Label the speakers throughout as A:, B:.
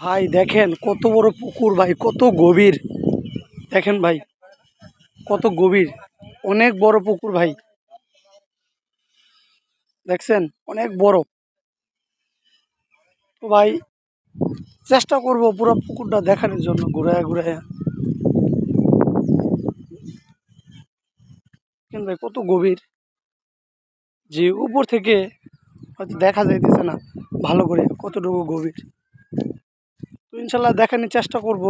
A: ভাই, দেখেন কত বড় পুকুর ভাই, কত গভীর। দেখেন ভাই, কত গভীর। অনেক বড় পুকুর ভাই। দেখছেন? অনেক বড়। তো ভাই, চেষ্টা করব পুরো পুকুরটা দেখানোর জন্য, ঘুরায় ঘুরায়। দেখেন ভাই, কত গভীর। যে উপর থেকে হয়তো দেখা যাইতেছে না, ভালো করে, কতটুকু গভীর। তো ইনশাল্লাহ দেখানোর চেষ্টা করব।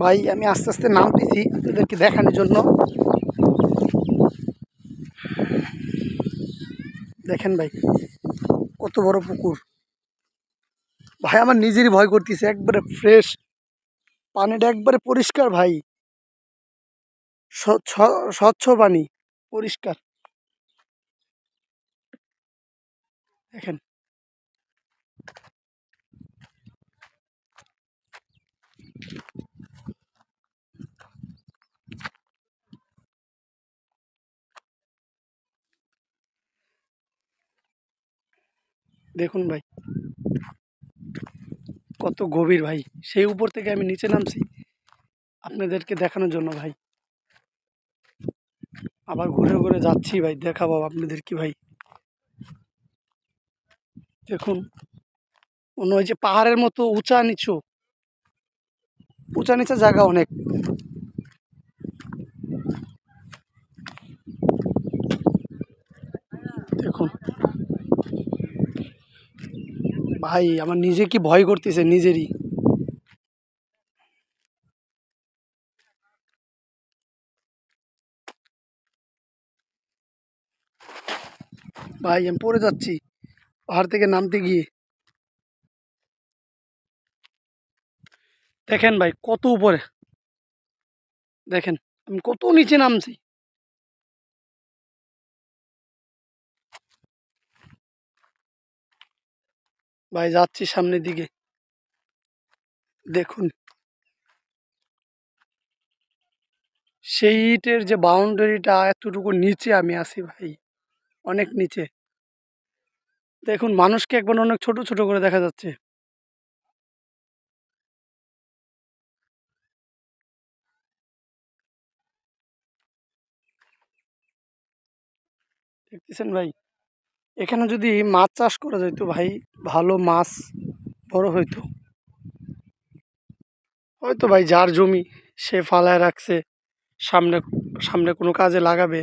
A: ভাই, আমি আস্তে আস্তে নামতেছি আপনাদেরকে দেখানোর জন্য। দেখেন ভাই, কত বড় পুকুর। ভাই, আমার নিজেরই ভয় করতেছে, একবারে ফ্রেশ পানিটা একবারে পরিষ্কার, ভাই। স্বচ্ছ পানি পরিষ্কার। দেখেন। দেখুন ভাই। কত গভীর ভাই। সেই উপর থেকে আমি নিচে নামছি। আপনাদেরকে দেখানোর জন্য ভাই। আবার ঘুরে ঘুরে যাচ্ছি ভাই, দেখাবো আপনাদের কি ভাই। দেখুন, মনে হয় যে পাহাড়ের মতো উঁচা নিচু। উঁচা নিচা জায়গা অনেক। দেখুন। ভাই, আমার নিজে কি ভয় করতেছে, নিজেরই। ভাই, আমি পড়ে যাচ্ছি। পাহাড় থেকে নামতে গিয়ে। দেখেন ভাই, কত উপরে। দেখেন, আমি কত নিচে নামছি। ভাই, যাচ্ছি সামনের দিকে। দেখুন। সেই ইটের যে বাউন্ডারিটা এতটুকু নিচে আমি আছি ভাই। অনেক নিচে। দেখুন, মানুষকে একবার অনেক ছোট ছোট করে দেখা যাচ্ছে। দেখতেছেন ভাই? এখানে যদি মাছ চাষ করা যেত ভাই, ভালো মাছ, বড় হইতো। হয়তো ভাই, যার জমি সে ফালায় রাখছে, সামনে সামনে কোনো কাজে লাগাবে।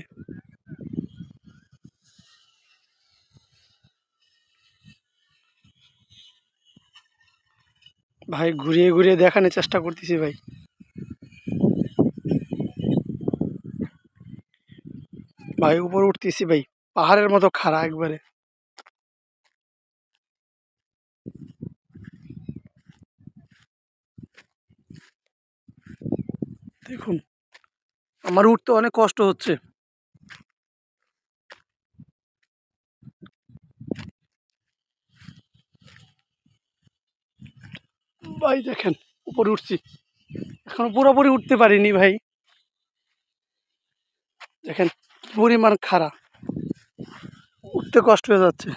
A: ভাই, ঘুরিয়ে ঘুরিয়ে দেখানোর চেষ্টা করতেছি ভাই। ভাই, উপরে উঠতেছি ভাই, পাহাড়ের মতো খাড়া একবারে। দেখুন, আমার উঠতে অনেক কষ্ট হচ্ছে। ভাই, দেখেন, উপরে উঠছি। এখনও পুরোপুরি উঠতে পারিনি ভাই। দেখেন, পরিমাণ খাড়া। উঠতে কষ্ট হয়ে যাচ্ছে।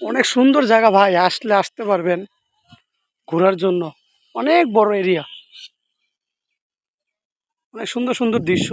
A: অনেক সুন্দর জায়গা ভাই, আসলে আসতে পারবেন ঘোরার জন্য। অনেক বড় এরিয়া। অনেক সুন্দর সুন্দর দৃশ্য।